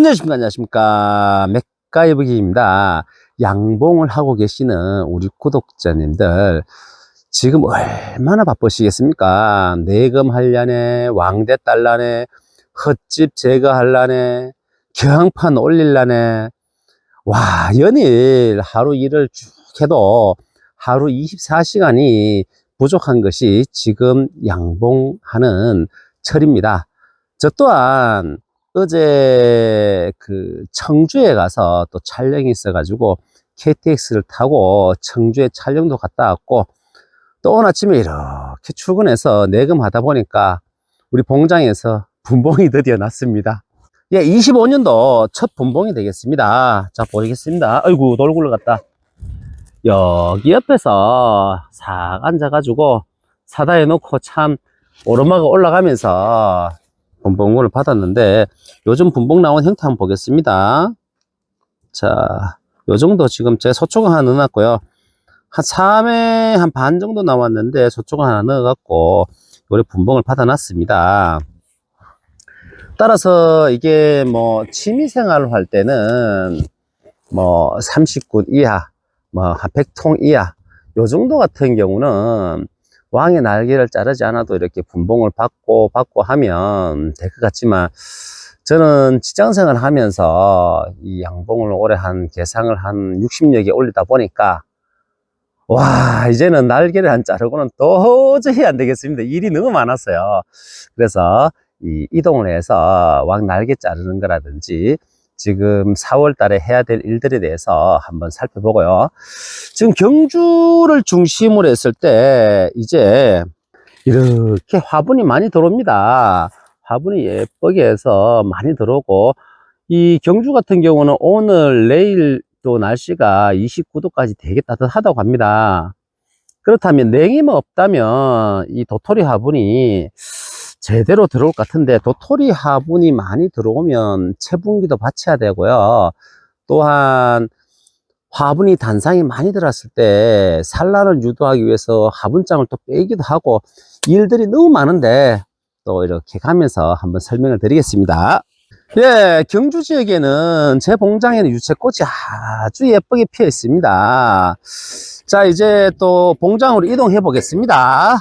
안녕하십니까 안녕하십니까. 맥가이브기입니다. 양봉을 하고 계시는 우리 구독자님들 지금 얼마나 바쁘시겠습니까? 내금하려네 왕대 딸라네 헛집 제거하려네 경판 올릴라네. 와 연일 하루 일을 쭉 해도 하루 24시간이 부족한 것이 지금 양봉하는 철입니다. 저 또한 어제 그 청주에 가서 또 촬영이 있어가지고 KTX를 타고 청주에 촬영도 갔다 왔고 또 오늘 아침에 이렇게 출근해서 내금하다 보니까 우리 봉장에서 분봉이 드디어 났습니다. 예, 25년도 첫 분봉이 되겠습니다. 자, 보시겠습니다. 아이고, 돌 굴러갔다. 여기 옆에서 싹 앉아가지고 사다 해놓고 참 오르막을 올라가면서 분봉을 받았는데 요즘 분봉 나온 형태 한번 보겠습니다. 자, 요 정도 지금 제 소초가 하나 넣어놨고요. 한 3회 한 반 정도 나왔는데 소초가 하나 넣어갖고 요래 분봉을 받아놨습니다. 따라서 이게 뭐 취미생활을 할 때는 뭐 30군 이하, 뭐 100통 이하 요 정도 같은 경우는 왕의 날개를 자르지 않아도 이렇게 분봉을 받고 받고 하면 될 것 같지만 저는 직장생활 하면서 이 양봉을 올해 한 개상을 한 60여 개 올리다 보니까 와 이제는 날개를 안 자르고는 도저히 안 되겠습니다. 일이 너무 많았어요. 그래서 이 이동을 해서 왕 날개 자르는 거라든지 지금 4월 달에 해야 될 일들에 대해서 한번 살펴보고요. 지금 경주를 중심으로 했을 때 이제 이렇게 화분이 많이 들어옵니다. 화분이 예쁘게 해서 많이 들어오고 이 경주 같은 경우는 오늘 내일 또 날씨가 29도까지 되게 따뜻하다고 합니다. 그렇다면 냉이만 없다면 이 도토리 화분이 제대로 들어올 것 같은데 도토리 화분이 많이 들어오면 채분기도 받쳐야 되고요. 또한 화분이 단상이 많이 들었을 때 산란을 유도하기 위해서 화분장을 또 빼기도 하고 일들이 너무 많은데 또 이렇게 가면서 한번 설명을 드리겠습니다. 예, 경주 지역에는 제 봉장에는 유채꽃이 아주 예쁘게 피어 있습니다. 자, 이제 또 봉장으로 이동해 보겠습니다.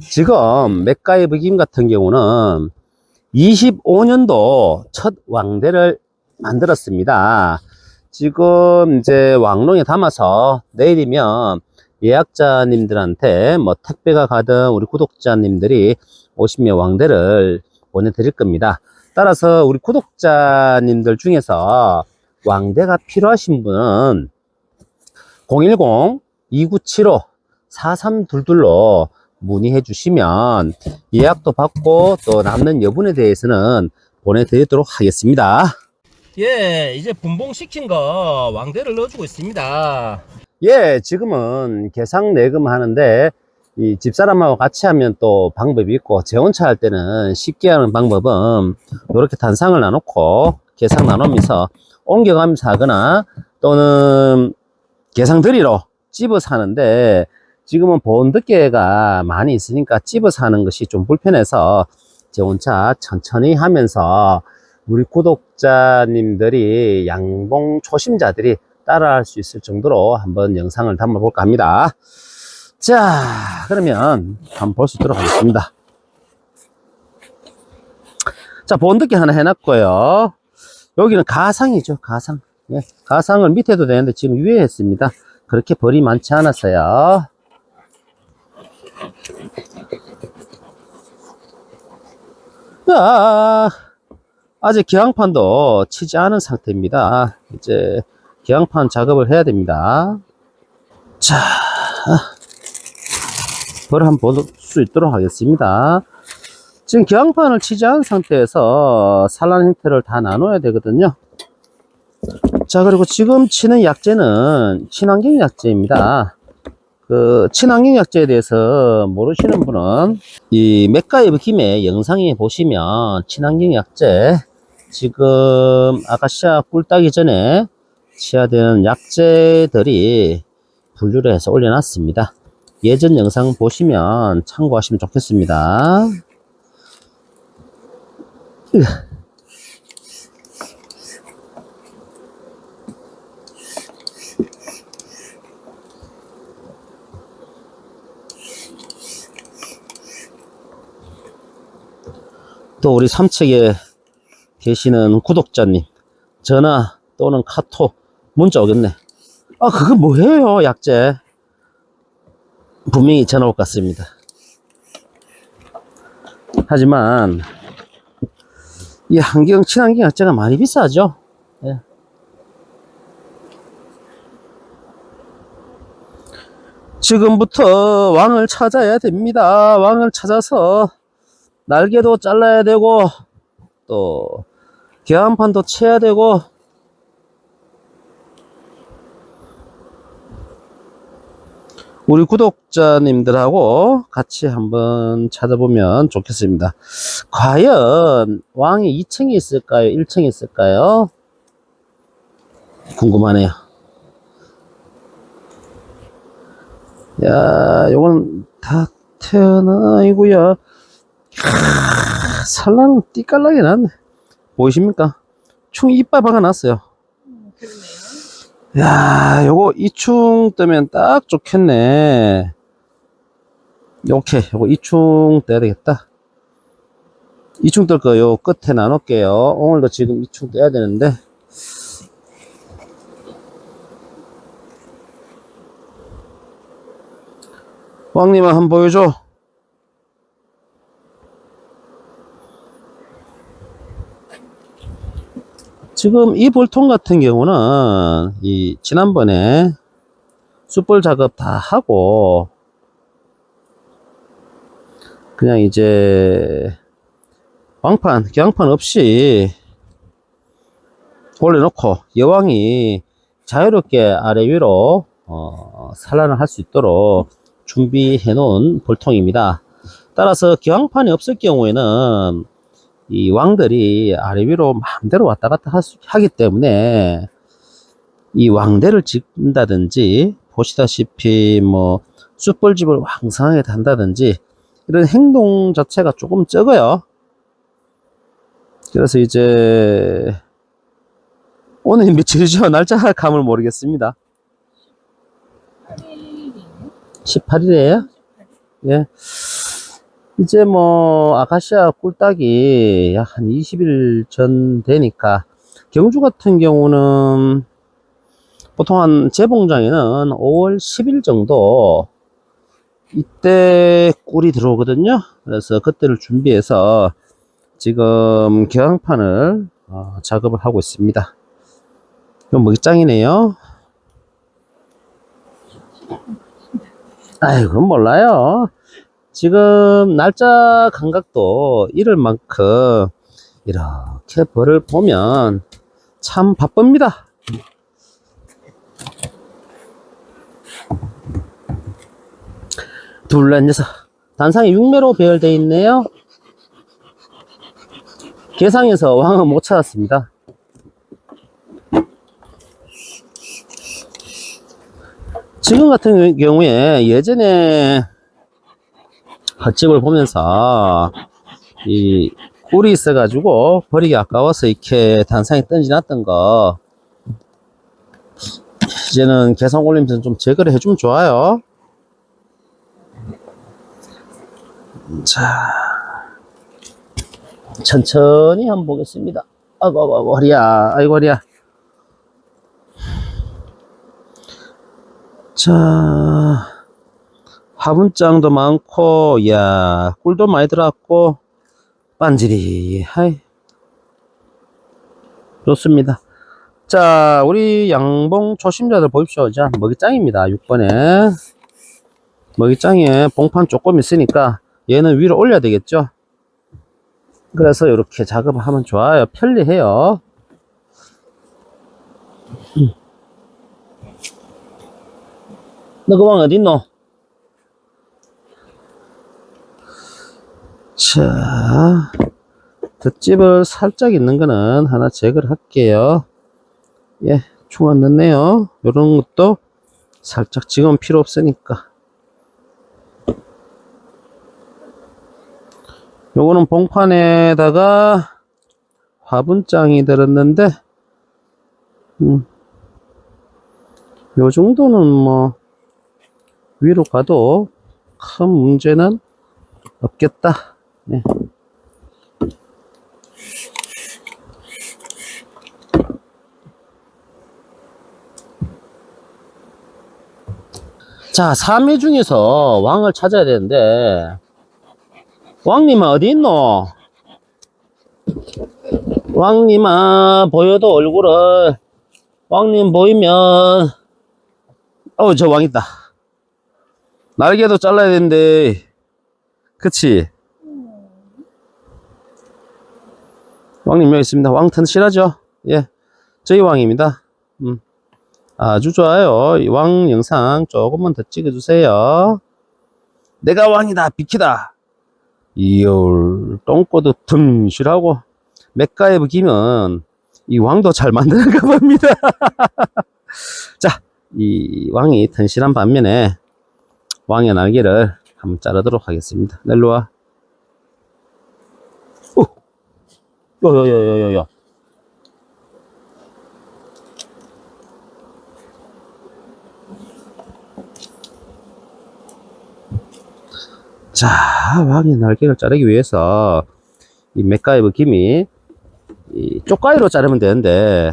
지금 맥가이브 김 같은 경우는 25년도 첫 왕대를 만들었습니다. 지금 이제 왕롱에 담아서 내일이면 예약자님들한테 뭐 택배가 가든 우리 구독자님들이 오시면 왕대를 보내드릴 겁니다. 따라서 우리 구독자님들 중에서 왕대가 필요하신 분은 010-2975-4322로 문의해 주시면 예약도 받고 또 남는 여분에 대해서는 보내드리도록 하겠습니다. 예, 이제 분봉시킨 거 왕대를 넣어주고 있습니다. 예, 지금은 개상 내금 하는데 이 집사람하고 같이 하면 또 방법이 있고 제 혼자 할 때는 쉽게 하는 방법은 이렇게 단상을 나놓고 개상 나누면서 옮겨가면서 하거나 또는 개상 들이로 집어서 하는데 지금은 보온덮개가 많이 있으니까 집어서 하는 것이 좀 불편해서 제 혼자 천천히 하면서 우리 구독자님들이 양봉 초심자들이 따라할 수 있을 정도로 한번 영상을 담아 볼까 합니다. 자, 그러면 한번 볼 수 있도록 하겠습니다. 자, 보온덮개 하나 해놨고요. 여기는 가상이죠, 가상. 예, 가상을 밑에도 되는데 지금 위에 했습니다. 그렇게 벌이 많지 않았어요. 자, 아직 기왕판도 치지 않은 상태입니다. 이제 기왕판 작업을 해야 됩니다. 자, 벌을 한번 볼 수 있도록 하겠습니다. 지금 기왕판을 치지 않은 상태에서 산란 형태를 다 나눠야 되거든요. 자, 그리고 지금 치는 약재는 친환경 약재입니다. 그 친환경 약재에 대해서 모르시는 분은 이 맥가이브 김에 영상에 보시면 친환경 약재 지금 아카시아 꿀 따기 전에 치야 되는 약재들이 분류를 해서 올려놨습니다. 예전 영상 보시면 참고하시면 좋겠습니다. 또 우리 삼척에 계시는 구독자님 전화 또는 카톡 문자 오겠네. 아 그거 뭐예요 약재? 분명히 전화 올 것 같습니다. 하지만 이 환경 친환경 약재가 많이 비싸죠? 예. 지금부터 왕을 찾아야 됩니다. 왕을 찾아서 날개도 잘라야 되고 또 계란판도 쳐야 되고 우리 구독자님들하고 같이 한번 찾아보면 좋겠습니다. 과연 왕이 2층에 있을까요? 1층에 있을까요? 궁금하네요. 야, 요건 다 태어나이고요. 살라는 띠깔나게 났네. 보이십니까? 충 이빨 박아놨어요. 야, 요거 이충 뜨면 딱 좋겠네. 오케이, 요거 이충 떠야 되겠다. 이충 뜰 거요 끝에 나눌게요. 오늘도 지금 이충 떠야 되는데. 왕님아 한번 보여줘. 지금 이 볼통 같은 경우는 이 지난번에 숯불 작업 다 하고 그냥 이제 왕판, 경판 없이 올려놓고 여왕이 자유롭게 아래 위로 어, 산란을 할 수 있도록 준비해 놓은 볼통입니다. 따라서 기왕판이 없을 경우에는 이 왕들이 아래 위로 마음대로 왔다 갔다 하기 때문에 이 왕대를 짓는다든지 보시다시피 뭐 숯불집을 왕성하게 단다든지 이런 행동 자체가 조금 적어요. 그래서 이제 오늘 며칠이죠? 날짜 감을 모르겠습니다. 18일이에요? 예. 이제 뭐 아카시아 꿀딱이 약 한 20일 전 되니까 경주 같은 경우는 보통 한 재봉장에는 5월 10일 정도 이때 꿀이 들어오거든요. 그래서 그때를 준비해서 지금 경판을 어, 작업을 하고 있습니다. 이건 먹이짱이네요. 아이, 그건 몰라요. 지금 날짜 감각도 이럴 만큼 이렇게 벌을 보면 참 바쁩니다. 둘넷 여섯 단상이 6매로 배열되어 있네요. 개상에서 왕은 못 찾았습니다. 지금 같은 경우에 예전에 헛집을 보면서 이 꿀이 있어가지고 버리기 아까워서 이렇게 단상에 던져놨던 거 이제는 개성 올리면서 좀 제거를 해주면 좋아요. 자, 천천히 한번 보겠습니다. 아이고, 아이고, 허리야. 아이고, 허리야. 자, 화분장도 많고, 야 꿀도 많이 들어왔고, 반지리, 하이. 좋습니다. 자, 우리 양봉 초심자들 보십시오. 자, 먹이짱입니다. 6번에. 먹이짱에 봉판 조금 있으니까 얘는 위로 올려야 되겠죠? 그래서 이렇게 작업을 하면 좋아요. 편리해요. 음. 너 그만 어딨노? 자, 덧집을 살짝 있는 거는 하나 제거를 할게요. 예, 충안 넣네요. 요런 것도 살짝 지금 필요 없으니까. 요거는 봉판에다가 화분장이 들었는데, 음, 요 정도는 뭐, 위로 가도 큰 문제는 없겠다. 네. 자, 3위 중에서 왕을 찾아야 되는데, 왕님은 어디 있노? 왕님아, 보여도 얼굴을, 왕님 보이면, 어, 저 왕 있다. 날개도 잘라야 되는데, 그치? 왕님 여기 있습니다. 왕 튼실하죠? 예. 저희 왕입니다. 음. 아주 좋아요. 이 왕 영상 조금만 더 찍어주세요. 내가 왕이다. 비키다. 이올 똥꼬도 튼실하고 맥가에 기면 이 왕도 잘 만드는가 봅니다. 자, 이 왕이 튼실한 반면에 왕의 날개를 한번 자르도록 하겠습니다. 일로 와. 오! 요요요요요요. 자, 왕의 날개를 자르기 위해서 이 맥가이브 김이 이 쪽가위로 자르면 되는데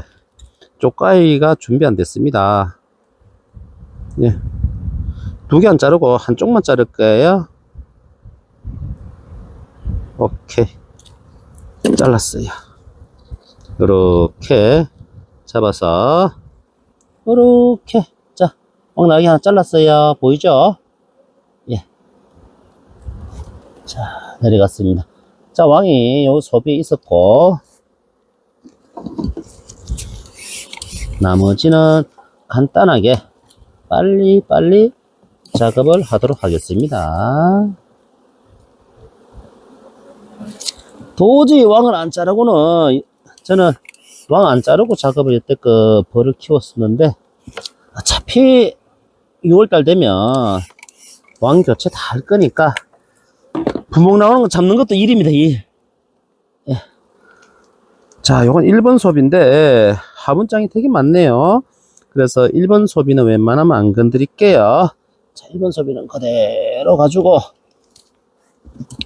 쪽가위가 준비 안 됐습니다. 예. 두 개 안 자르고 한쪽만 자를 거예요. 오케이. 잘랐어요. 이렇게 잡아서 이렇게 자, 왕날개 하나 잘랐어요. 보이죠? 예. 자, 내려갔습니다. 자, 왕이 요 소비에 있었고, 나머지는 간단하게 빨리빨리 작업을 하도록 하겠습니다. 도저히 왕을 안 자르고는, 저는 왕 안 자르고 작업을 여태껏 벌을 키웠었는데, 어차피 6월달 되면 왕 교체 다 할 거니까, 구멍 나오는 거 잡는 것도 일입니다, 일. 예. 자, 요건 1번 소비인데, 화분장이 되게 많네요. 그래서 1번 소비는 웬만하면 안 건드릴게요. 자, 1번 소비는 그대로 가지고,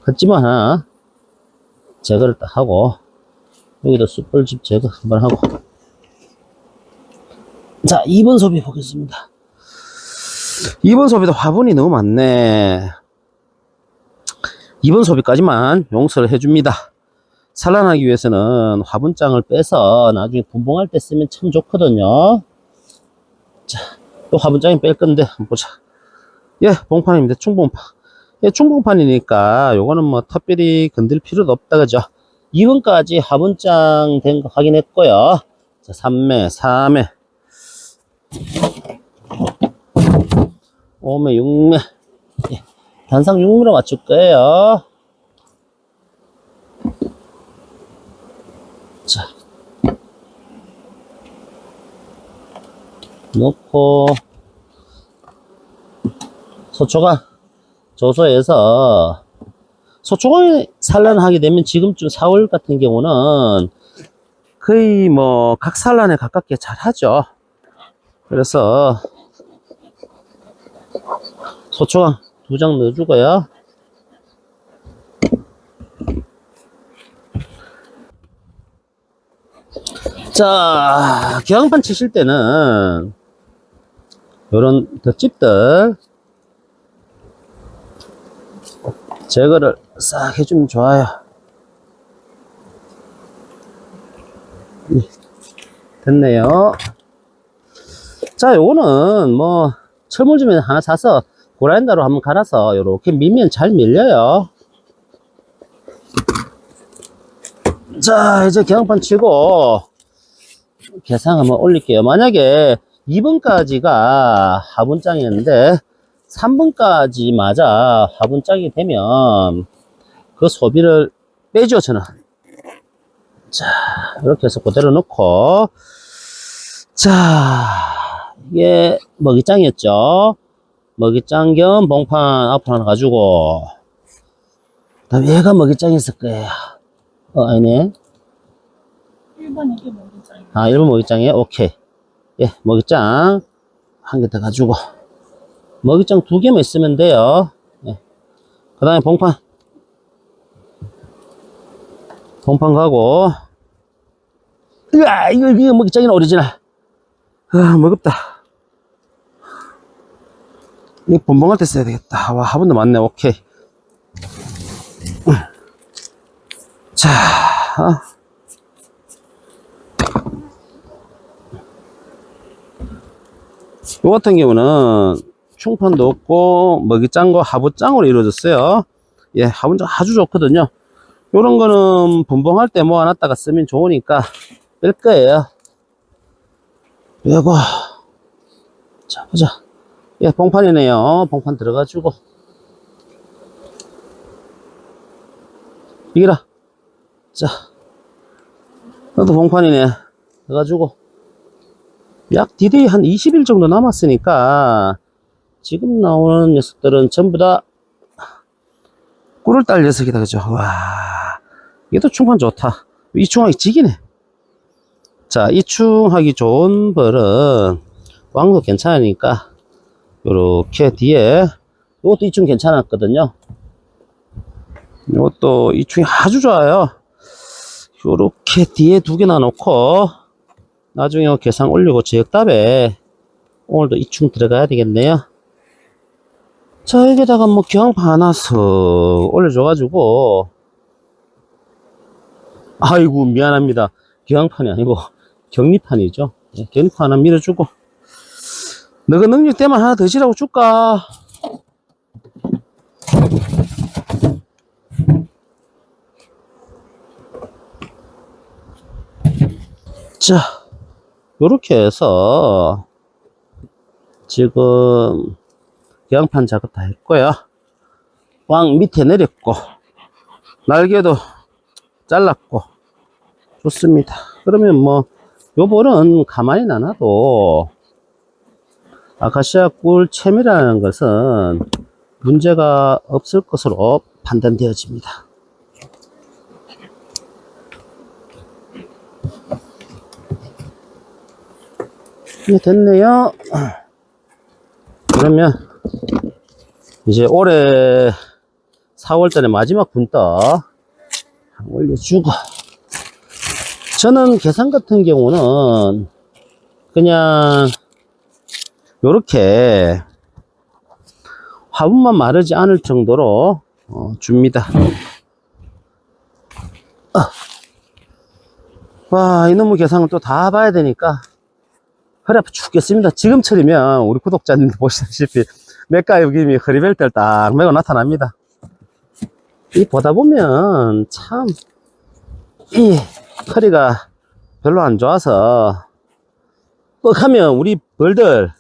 걷지만 하나, 제거를 딱 하고, 여기도 숯불집 제거 한번 하고. 자, 2번 소비 보겠습니다. 2번 소비도 화분이 너무 많네. 2번 소비까지만 용서를 해줍니다. 산란하기 위해서는 화분장을 빼서 나중에 분봉할 때 쓰면 참 좋거든요. 자, 또 화분장이 뺄 건데, 한번 보자. 예, 봉판입니다. 충봉판. 예, 충봉판이니까 요거는 뭐 특별히 건들 필요도 없다, 그죠? 2번까지 화분장 된 거 확인했고요. 자, 3매, 4매, 5매, 6매. 예, 단상 6매로 맞출 거예요. 자. 넣고, 소초가 조소에서, 소초가 산란하게 되면 지금쯤 4월 같은 경우는 거의 뭐 각 산란에 가깝게 잘 하죠. 그래서, 소초강 두장 넣어주고요. 자, 기왕판 치실 때는 요런 덧집들 제거를 싹 해주면 좋아요. 예, 됐네요. 자, 요거는 뭐 철물점에 하나 사서 고라인다로 한번 갈아서 이렇게 밀면 잘 밀려요. 자, 이제 경판 치고 계산 한번 올릴게요. 만약에 2번까지가 화분장이었는데 3번까지 맞아 화분장이 되면 그 소비를 빼죠, 저는. 자, 이렇게 해서 그대로 넣고 자, 이게 먹이장이었죠. 먹이장 겸 봉판 앞으로 하나 가지고 다음 얘가 먹이장이었을 거예요. 어, 아니네. 1번 이게 뭐잖아요. 아, 1번 먹이장이에요? 오케이. 예, 먹이장 한 개 더 가지고 먹이장 두 개만 있으면 돼요. 예. 그 다음에 봉판 봉판 가고 으아, 이거, 이거 먹이장이나 오리지널 아, 무겁다 이 분봉할 때 써야 되겠다. 와, 화분도 많네. 오케이. 자, 어. 요 같은 경우는 충판도 없고 먹이짱과 하부짱으로 이루어졌어요. 예, 하부짱 아주 좋거든요. 요런 거는 분봉할 때 모아놨다가 쓰면 좋으니까 뺄 거예요. 빼고 자 보자. 예, 봉판이네요. 봉판 들어가지고 이기라. 자, 너도 봉판이네. 해가지고 약 디데이 한 20일 정도 남았으니까 지금 나오는 녀석들은 전부 다 꿀을 딸 녀석이다 그죠? 와 얘도 충판 좋다. 이 충하기 지기네. 자 이 충하기 좋은 벌은 왕도 괜찮으니까 요렇게 뒤에 요것도 이충 괜찮았거든요. 요것도 이충이 아주 좋아요. 요렇게 뒤에 두 개나 놓고 나중에 계산 올리고 제역답에 오늘도 이충 들어가야 되겠네요. 자, 여기다가 뭐 경판 하나 쓱 올려줘가지고, 아이고, 미안합니다. 경판이 아니고 격리판이죠. 예, 격리판 하나 밀어주고, 너가 능력 때만 하나 더 지라고 줄까? 자, 요렇게 해서 지금 양판 작업 다 했고요. 왕 밑에 내렸고 날개도 잘랐고 좋습니다. 그러면 뭐 요볼은 가만히 놔놔도 아카시아 꿀 채미라는 것은 문제가 없을 것으로 판단되어집니다. 네, 됐네요. 그러면 이제 올해 4월달에 마지막 분떡 올려주고 저는 계산 같은 경우는 그냥 요렇게 화분만 마르지 않을 정도로 어, 줍니다. 아. 와 이놈의 계산은 또 다 봐야 되니까 허리 아파 죽겠습니다. 지금 처리면 우리 구독자님들 보시다시피 맥가육임이 허리벨트를 딱 메고 나타납니다. 이 보다 보면 참 이 허리가 별로 안 좋아서 뻑하면 우리 벌들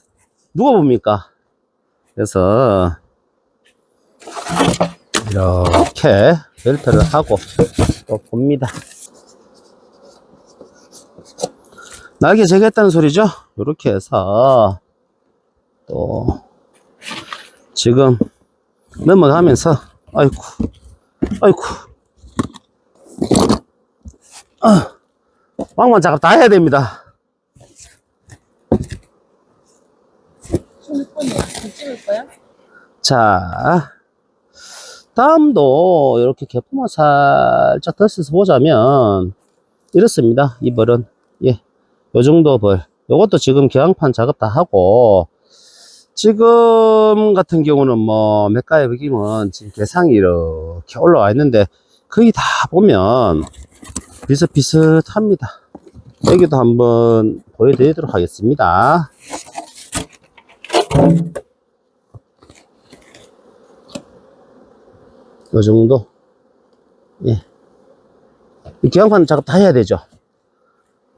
누가 봅니까? 그래서 이렇게 벨트를 하고 또 봅니다. 날개 제거했다는 소리죠? 이렇게 해서 또 지금 넘어가면서 아이고 아이고 아, 왕만 작업 다 해야 됩니다. 자, 다음도 이렇게 개포만 살짝 덜어서 보자면 이렇습니다. 이 벌은 예, 요 정도 벌. 요것도 지금 경판 작업 다 하고 지금 같은 경우는 뭐 맥가에 비기면 지금 개상이 이렇게 올라와 있는데 거의 다 보면 비슷비슷합니다. 여기도 한번 보여드리도록 하겠습니다. 요 정도. 예. 이 기왕판 작업 다 해야 되죠.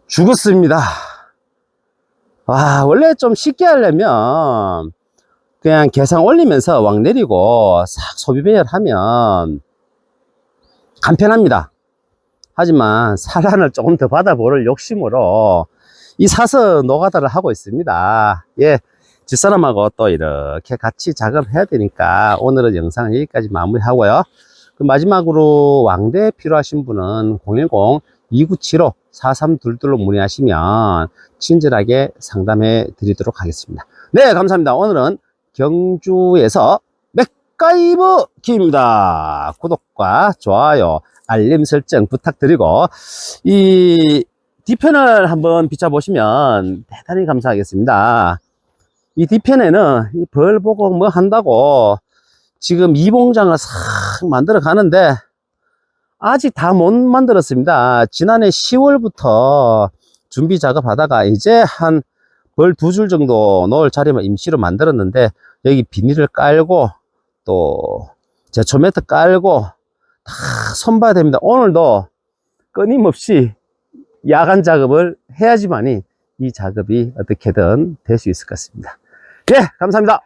죽었습니다. 와, 원래 좀 쉽게 하려면 그냥 계산 올리면서 왕 내리고 싹 소비 배열하면 간편합니다. 하지만 사란을 조금 더 받아보를 욕심으로 이 사서 노가다를 하고 있습니다. 예. 집사람하고 또 이렇게 같이 작업해야 되니까 오늘은 영상 여기까지 마무리하고요. 그 마지막으로 왕대 필요하신 분은 010-2975-4322로 문의하시면 친절하게 상담해 드리도록 하겠습니다. 네, 감사합니다. 오늘은 경주에서 맥가이버 키입니다. 구독과 좋아요, 알림 설정 부탁드리고 이 뒤편을 한번 비춰보시면 대단히 감사하겠습니다. 이 뒤편에는 이 벌 보고 뭐 한다고 지금 이봉장을 싹 만들어 가는데 아직 다 못 만들었습니다. 지난해 10월부터 준비 작업하다가 이제 한 벌 두 줄 정도 넣을 자리만 임시로 만들었는데 여기 비닐을 깔고 또 제초 매트 깔고 다 손봐야 됩니다. 오늘도 끊임없이 야간 작업을 해야지만이 이 작업이 어떻게든 될 수 있을 것 같습니다. 예, 감사합니다.